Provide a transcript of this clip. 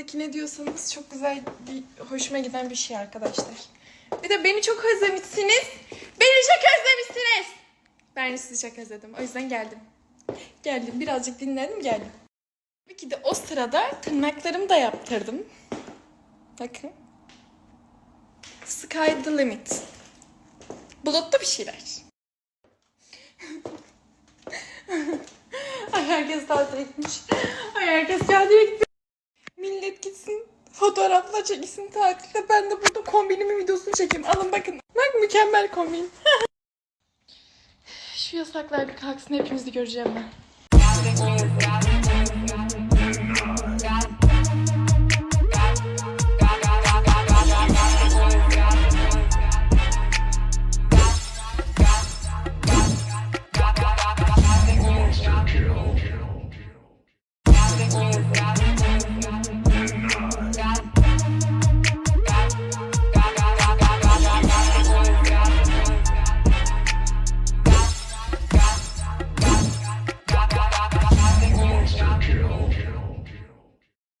altındaki ne diyorsanız çok güzel bir hoşuma giden bir şey arkadaşlar. Bir de beni çok özlemişsiniz. Beni çok özlemişsiniz. Ben sizi çok özledim. O yüzden geldim. Geldim. Birazcık dinlendim geldim. Tabii ki de o sırada tırnaklarımı da yaptırdım. Bakın. Sky the limit. Bulutlu bir şeyler. Ay herkes tatil etmiş. Ay herkes geldi gitti. Millet gitsin fotoğrafla çekilsin tatilde. Ben de burada kombinimin videosunu çekeyim. Alın bakın. Bak mükemmel kombin. Şu yasaklar bir kalksın hepimizi göreceğim ben.